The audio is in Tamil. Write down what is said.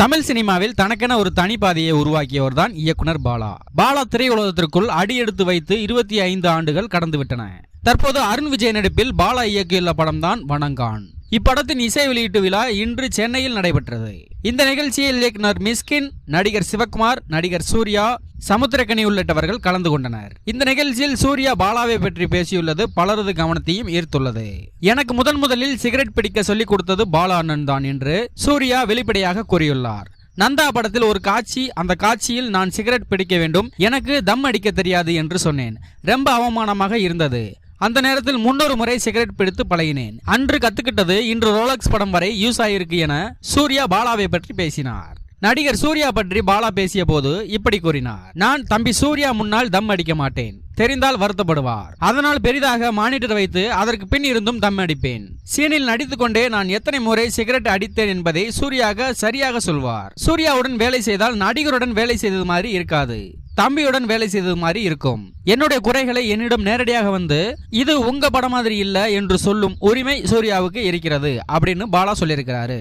தமிழ் சினிமாவில் தனக்கென ஒரு தனி பாதையை உருவாக்கியவர் தான் இயக்குனர் பாலா. பாலா திரையுலகத்திற்குள் அடியெடுத்து வைத்து இருபத்தி ஐந்து ஆண்டுகள் கடந்துவிட்டன. தற்போது அருண் விஜய் நடிப்பில் பாலா இயக்கியுள்ள படம்தான் வணங்கான். இப்படத்தின் இசை வெளியீட்டு விழா இன்று சென்னையில் நடைபெற்றது. இந்த நிகழ்ச்சியில் இயக்குனர் மிஸ்கின் நடிகர் சிவகுமார் நடிகர் சூர்யா சமுத்திரக்கனி உள்ளிட்டவர்கள் கலந்து கொண்டனர். இந்த நிகழ்ச்சியில் சூர்யா பாலாவை பற்றி பேசியுள்ளது பலரது கவனத்தையும் ஈர்த்துள்ளது. எனக்கு முதன் முதலில் சிகரெட் பிடிக்க சொல்லிக் கொடுத்தது பாலா அண்ணன் தான் என்று சூர்யா வெளிப்படையாக கூறியுள்ளார். நந்தா படத்தில் ஒரு காட்சி அந்த காட்சியில் நான் சிகரெட் பிடிக்க வேண்டும் எனக்கு தம் அடிக்க தெரியாது என்று சொன்னேன். ரொம்ப அவமானமாக இருந்தது. அந்த நேரத்தில் முன்னொரு முறை சிகரெட் பிடித்து பழகினேன். அன்று கத்துக்கிட்டது இன்று ரோலக்ஸ் படம் வரை யூஸ் ஆயிருக்கு என சூர்யா பாலாவை பற்றி பேசினார். நடிகர் சூர்யா பற்றி பாலா பேசிய போது இப்படி கூறினார். நான் தம்பி சூர்யா முன்னால் தம் அடிக்க மாட்டேன். தெரிந்தால் வருத்தப்படுவார். அதனால் பெரிதாக மானிட்டர் வைத்து அதற்கு பின் இருந்தும் தம் அடிப்பேன். சீனில் நடித்துக்கொண்டே நான் எத்தனை முறை சிகரெட் அடித்தேன் என்பதை சூர்யாக சரியாக சொல்வார். சூர்யாவுடன் வேலை செய்தால் நடிகருடன் வேலை செய்தது மாதிரி இருக்காது. தம்பியுடன் வேலை செய்தது மாதிரி இருக்கும். என்னுடைய குறைகளை என்னிடம் நேரடியாக வந்து இது உங்க படம் மாதிரி இல்ல என்று சொல்லும் உரிமை சூர்யாவுக்கு இருக்கிறது அப்படின்னு பாலா சொல்லியிருக்கிறாரு.